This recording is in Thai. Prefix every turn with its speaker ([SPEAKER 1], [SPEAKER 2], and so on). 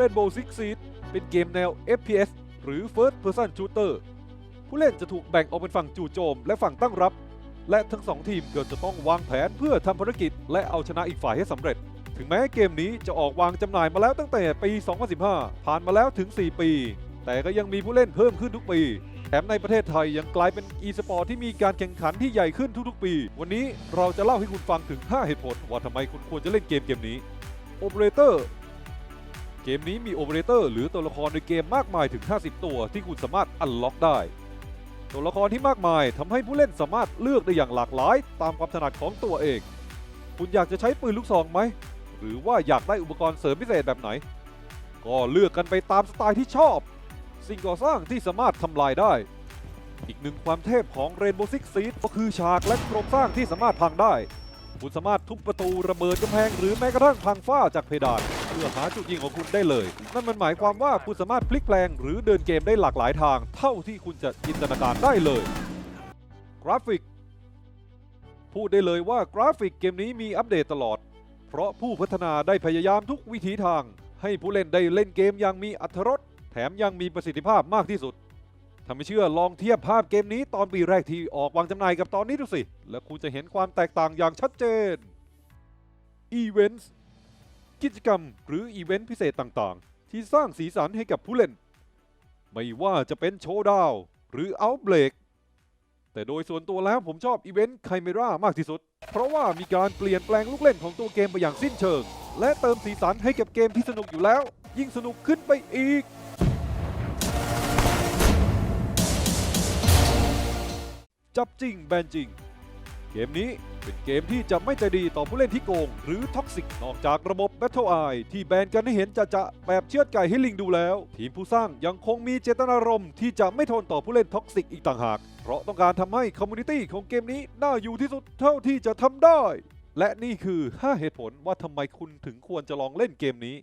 [SPEAKER 1] Rainbow Six Siege เป็นเกมแนว FPS หรือ First Person Shooter ผู้เล่นจะถูกแบ่งออกเป็นฝั่งจู่โจมและฝั่งตั้งรับ และทั้งสองทีมก็จะต้องวางแผนเพื่อทำภารกิจ และเอาชนะอีกฝ่ายให้สำเร็จ ถึงแม้เกมนี้จะออกวางจำหน่ายมาแล้วตั้งแต่ปี 2015 ผ่านมาแล้วถึง 4 ปี แต่ก็ยังมีผู้เล่นเพิ่มขึ้นทุกปีแถมในประเทศไทยยังกลายเป็น e-sport ที่มีการแข่งขันที่ใหญ่ขึ้นทุกๆปี วันนี้เราจะเล่าให้คุณฟังถึง 5 เหตุผลว่าทำไมคุณควรจะเล่นเกมเกมนี้ Operator เกมนี้มี Operator หรือตัวละครในเกมมากมายถึง 50 ตัวที่คุณสามารถอันล็อกได้ ตัวละครที่มากมายทำให้ผู้เล่นสามารถเลือกได้อย่างหลากหลาย ตามความถนัดของตัวเอง คุณอยากจะใช้ปืนลูกซองไหม หรือว่าอยากได้อุปกรณ์เสริมพิเศษแบบไหน ก็เลือกกันไปตามสไตล์ที่ชอบ สิ่งก่อสร้างที่สามารถทำลายได้ อีกหนึ่งความเทพของ Rainbow Six Siege ก็คือฉากและโครงสร้างที่สามารถพังได้ คุณสามารถทุบประตูระเบิดกำแพงหรือแม้กระทั่งพังฝ้าจากเพดาน พื่อหาจุดยิงของคุณได้เลย นั่นมันหมายความว่าคุณสามารถพลิกแปลงหรือเดินเกมได้หลากหลายทาง เท่าที่คุณจะจินตนาการได้เลย กราฟิก พูดได้เลยว่ากราฟิกเกมนี้มีอัปเดตตลอด เพราะผู้พัฒนาได้พยายามทุกวิถีทาง ให้ผู้เล่นได้เล่นเกมอย่างมีอรรถรสแถมยังมีประสิทธิภาพมากที่สุดถ้าไม่เชื่อลองเทียบภาพเกมนี้ตอนปีแรกที่ออกวางจำหน่ายกับตอนนี้ดูสิ แล้วคุณจะเห็นความแตกต่างอย่างชัดเจน Events กิจกรรมหรืออีเวนต์พิเศษต่างๆ ที่สร้างสีสันให้กับผู้เล่น ไม่ว่าจะเป็นโชว์ดาวหรือ Outbreak แต่โดยส่วนตัวแล้วผมชอบอีเวนต์ไคเมรามากที่สุด เพราะว่ามีการเปลี่ยนแปลงลูกเล่นของตัวเกมไปอย่างสิ้นเชิง และเติมสีสันให้กับเกมที่สนุกอยู่แล้ว ยิ่งสนุกขึ้นไปอีก จับจริงแบนจริง เกมนี้เป็นเกมที่จะไม่ใจดีต่อผู้เล่นที่โกง หรือท็อกซิก นอกจากระบบ Battle Eye ที่แบนกันให้เห็นจะจะแบบเชือดไก่ให้ลิงดูแล้ว ทีมผู้สร้างยังคงมีเจตนารมณ์ที่จะไม่ทนต่อผู้เล่นท็อกซิกอีกต่างหาก เพราะต้องการทำให้คอมมูนิตี้ของเกมนี้น่าอยู่ที่สุดเท่าที่จะทำได้ และนี่คือ 5 เหตุผลว่าทำไมคุณถึงควรจะลองเล่นเกมนี้